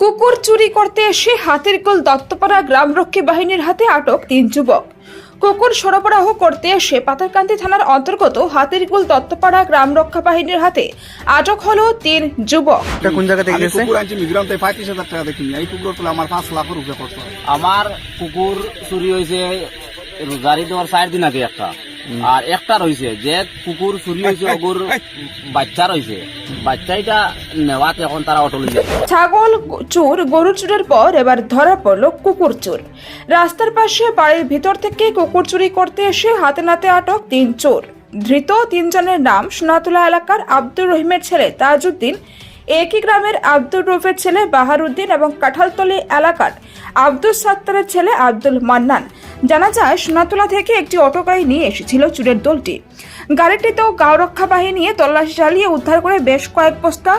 কুকুর চুরি করতে এসে হাতের গোল দত্তপাড়া গ্রামরক্ষী বাহিনীর হাতে আটক তিন যুবক। কুকুর সরবরাহ করতে এসে পাতারকান্দি থানার অন্তর্গত হাতের গোল দত্তপাড়া গ্রাম রক্ষা বাহিনীর হাতে আটক হলো তিন যুবক। এটা কোন জায়গা থেকে আমি গেছে? কুকুর আনছি মিজোরাম থেকে পঁয়ত্রিশ হাজার টাকা দেখি এই কুকুর তোলা আমার পাঁচ খরচ হয়। আমার কুকুর চুরি হয়েছে রোজারি দেওয়ার চার দিন আগে একটা। আর একটা রয়েছে যে কুকুর চুরি হয়েছে ওগুর বাচ্চা রয়েছে বাচ্চাইটা নেওয়াতে এখন তারা অটো লই যায়। ছাগল চোর গরু চুরের পর এবার ধরা পড়ল কুকুর চোর। রাস্তার পাশে বাড়ির ভিতর থেকে কুকুর চুরি করতে এসে হাতে নাতে আটক তিন চোর। ধৃত তিনজনের নাম সোনাতুলা এলাকার আব্দুর রহিমের ছেলে তাজউদ্দিন। একই গ্রামের আব্দুর রফের ছেলে বাহারুদ্দিন এবং কাঁঠালতলি এলাকার আব্দুল সাত্তারের ছেলে আব্দুল মান্নান। জানা যায়, সোনাতলা থেকে একটি অটো গাড়ি নিয়ে এসেছিল চুরের দলটি। গাড়িটিতেও গাঁও রক্ষা বাহিনী তল্লাশি চালিয়ে উদ্ধার করে বেশ কয়েক বস্তা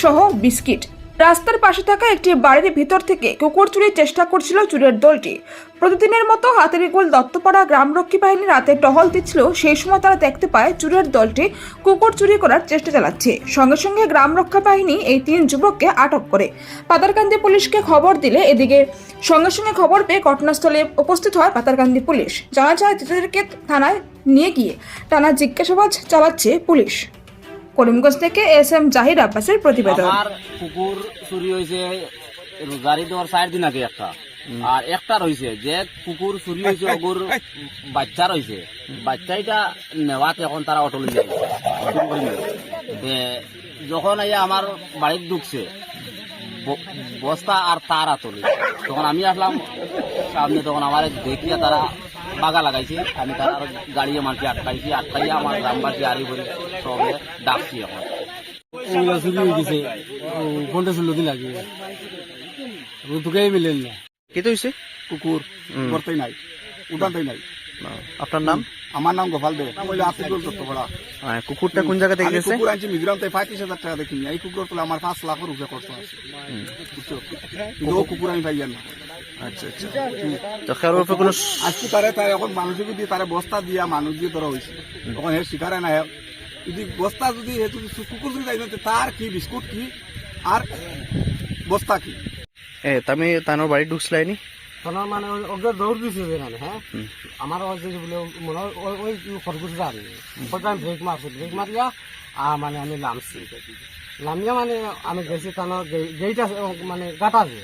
সহ বিস্কিট রাস্তার পাশে থাকা একটি বাড়ির ভিতর থেকে কুকুর চুরির চেষ্টা করছিল চুরের দলটি। প্রতিদিনের মতো হাতের গোল দত্তপাড়া গ্রামরক্ষী বাহিনী রাতে টহল দিচ্ছিল। সেই সময় তারা দেখতে পায় চুরের দলটি কুকুর চুরি করার চেষ্টা চালাচ্ছে। সঙ্গে সঙ্গে গ্রাম রক্ষা বাহিনী এই তিন যুবককে আটক করে। পাতারকান্দি পুলিশকে খবর দিলে এদিকে সঙ্গে সঙ্গে খবর পেয়ে ঘটনাস্থলে উপস্থিত হয় পাতারকান্দি পুলিশ। জানা যায় থানায় নিয়ে গিয়ে টানা জিজ্ঞাসাবাদ চালাচ্ছে পুলিশ। করিমগঞ্জ থেকে এস এম জাহির আব্বাসের প্রতিবেদন। আমার কুকুর চুরি হয়েছে রোজারি দেওয়ার চার দিন আগে একটা। আর একটা রয়েছে যে কুকুর চুরি হয়েছে ওগুর বাচ্চা রয়েছে। বাচ্চাইটা নেওয়াতে এখন তারা অটো। তে যখন এই আমার বাড়ির ঢুকছে ব- বস্তা আর তার আতলে। তখন আমি আসলাম সামনে তখন আমার দেখিয়া তারা বাগা লাগাইছে। আমি তার গাড়ি আমাকে আটকাইছি। আটকাইয়া আমার গ্রামবাসী আরি করে সবে ডাকছি আমার ওগুলা চুরি হয়ে গেছে। পঞ্চাশ ষোলো দিন লাগে তোকেই মিলেন না। কে তো হইছে কুকুর করতেই নাই। উঠানতেই নাই। আপনার নাম? আমার নাম গোপাল দে বলে আপনি গোল করতে হ্যাঁ, কুকুরটা কোন জায়গা থেকে গেছে কুকুর আনছি মিজোরাম থেকে পঁয়ত্রিশ হাজার টাকা দেখি এই কুকুর তোলা আমার পাঁচ লাখের উপরে খরচ আছে? কিন্তু কুকুর আমি পাইয়ার না। আচ্ছা আচ্ছা। তো খেয়ার উপরে কোনো আজকে তারে তার এখন মানুষকে দিয়ে তারে বস্তা দিয়া মানুষ দিয়ে ধরা হয়েছে। তখন হে শিকারে না। যদি বস্তা যদি হে যদি কুকুর যদি যাইতে তার কি বিস্কুট কি আর বস্তা কি? এ তুমি তানোর বাড়ি ঢুকছিলাইনি? তখন মানে ওকে দৌড় দিছে যে মানে হ্যাঁ? আমার ওই যে বলে মনে হয় ওই খরগোশ যান ওইটা আমি ব্রেক মারছি ব্রেক মারিয়া আর মানে আমি নামছি নামিয়া মানে আমি গেছি তানো গেইট আছে মানে গাটা যে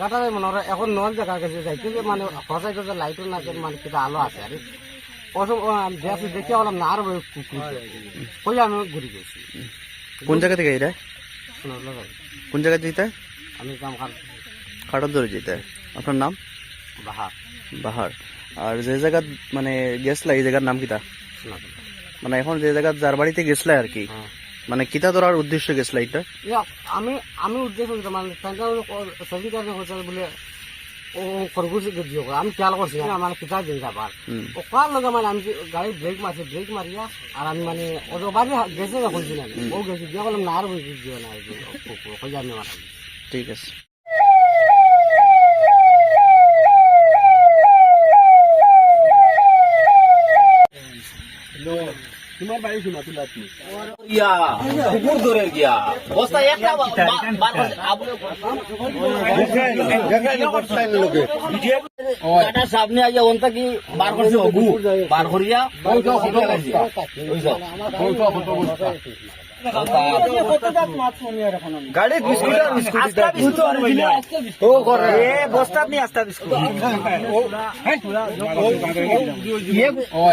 গাটারে মনে হয় এখন নল জায়গা গেছে যাইতে যে মানে হসাই যে লাইটও না মানে কিটা আলো আছে আর। ওসব দেখি দেখে বললাম না আর কুকুর ওই আমি ঘুরে গেছি। কোন জায়গা থেকে এটা কোন জায়গা যেতে আমি কাম খার খাটার ধরে যেতে। আপনার নাম? বাহার। বাহার। আর যে জায়গা মানে গেছলা এই জায়গার নাম কিতা মানে এখন যে জায়গা যার বাড়িতে গেছলা আর কি হ্যাঁ। মানে কিতা ধরার উদ্দেশ্য গেছলা এটা ইয়া, আমি আমি উদ্দেশ্য মানে তাঙ্কা সবজি কাজে হচ্ছে বলে ও খরগোশ দিও আমি খেয়াল করছি না মানে কিতা দিন যাবার হুম। ও কার লগে মানে আমি গাড়ি ব্রেক মারছি ব্রেক মারিয়া আর আমি মানে ও তো বাড়ি গেছে না খুঁজছি না। ও গেছি দিয়ে বললাম না আর দিও না ঠিক আছে তোমার বাড়ি শোনা তুলা ইয়া কুকুর ধরে গিয়া বস্তা একটা সামনে আইয়া ওনটা কি বার করছে বার করিয়া গাড়ি বিস্কুট ও করে এ বস্তা নি আস্তা বিস্কুট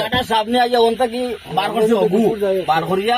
কাটা সামনে আইয়া ওনটা কি বার করছে অগু বার করিয়া